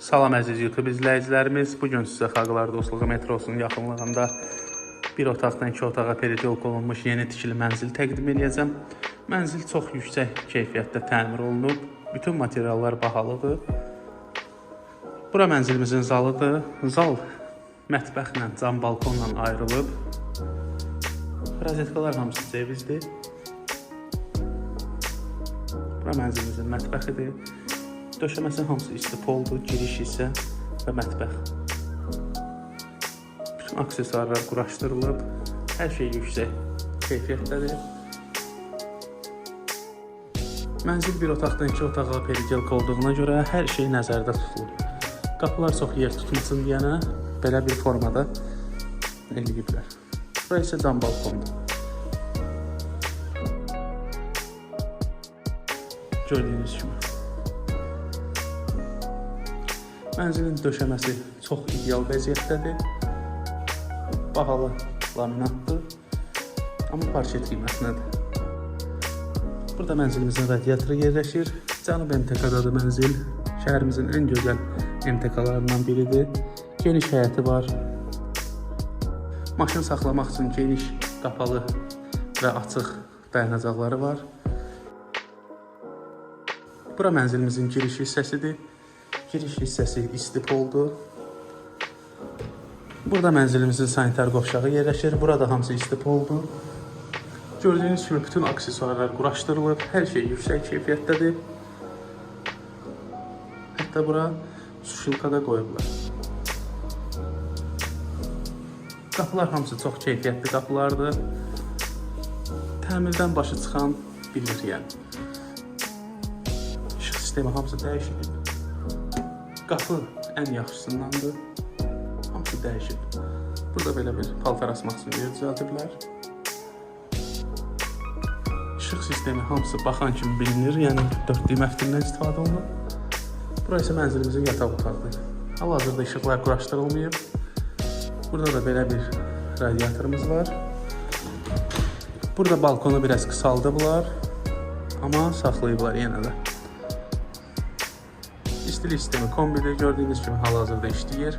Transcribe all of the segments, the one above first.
Salam əziz YouTube izləyicilərimiz. Bu gün sizə Xalqlar Dostluğu metrosunun yaxınlığında bir otaqdan iki otağa periodika olunmuş yeni tikili mənzil təqdim edəcəm. Mənzil çox yüksək keyfiyyətdə təmir olunub. Bütün materiallar bahalıdır. Bura mənzilimizin zalıdır. Zal mətbəxlə, cam balkonla ayrılıb. Rozetkalar hamısı cevizdir. Bura mənzilimizin mətbəxidir. Döşəməsi hamısı istipoldur, giriş isə və mətbəx. Bütün aksesuarlar quraşdırılıb. Hər şey yüksək keyfiyyətdədir. Mənzil bir otaqdan iki otağa perigelka olduğuna görə hər şey nəzərdə tutulur. Qapılar çox yer tutmasın deyənə belə bir formada eləyiblər. Bura isə cam balkondur. Gördüyünüz kimi. Mənzilin döşəməsi çox ideal vəziyyətdədir. Bahalı laminatdır. Amma parket qiymətindədir. Burada mənzilimizin radiatoru yerləşir. Cənub MTK-dadır mənzil. Şəhərimizin ən gözəl MTK-larından biridir. Geniş həyəti var. Maşın saxlamaq üçün geniş, qapalı və açıq dayanacaqları var. Bura mənzilimizin giriş hissəsidir. Giriş hissəsi istipoldur. Burada mənzilimizin sanitar qovşağı yerləşir. Burada hamısı istipoldur. Gördüyünüz kimi bütün aksesuarlar quraşdırılıb. Hər şey yüksək keyfiyyətdədir. Hətta bura suşilka da qoyublar. Qapılar hamısı çox keyfiyyətli qapılardır. Təmirdən başı çıxan bilir yəni. İşıq sistemi hamısı dəyişilib. Qapı ən yaxşısındandır. Hamısı dəyişib. Burada belə bir paltar asmaq üçün yer düzəldiblər. İşıq sistemi hamısı baxan kimi bilinir, yəni 4D məftildən istifadə olunur. Bura isə mənzilimizin yataq otağıdır. Hal-hazırda işıqlar quraşdırılmayıb. Burada da belə bir radiatorumuz var. Burada balkonu biraz qısaldıblar, amma saxlayıblar yenə də. İstilik sistemi kombidir. Gördüyünüz kimi hal-hazırda işləyir.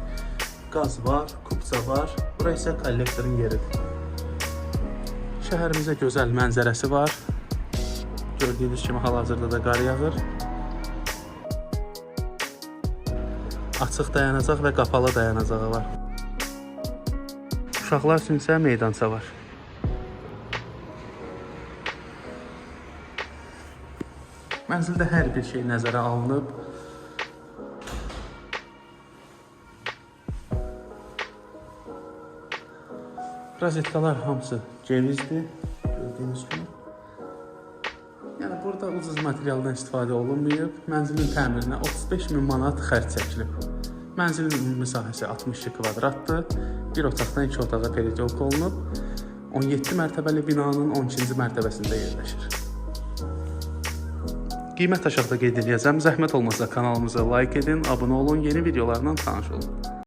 Qaz var, kupça var. Bura isə kollektorun yeridir. Şəhərimizə gözəl mənzərəsi var. Gördüyünüz kimi hal-hazırda da qar yağır. Açıq dayanacaq və qapalı dayanacağı var. Uşaqlar üçün isə meydança var. Mənzildə hər bir şey nəzərə alınıb. Rozetkalar hamısı cevizdir. Gördüyünüz kimi. Yəni burada ucuz materialdan istifadə olunmayıb. Mənzilin təmirinə 35 min manat xərc çəkilib. Mənzilin ümumi sahəsi 62 kvadratdır. Bir otaqdan iki otağa periodika olunub. 17 mərtəbəli binanın 12-ci mərtəbəsində yerləşir. Qiymət aşağıda qeyd edəcəm. Zəhmət olmasa kanalımıza like edin, abunə olun, yeni videolarla tanış olun.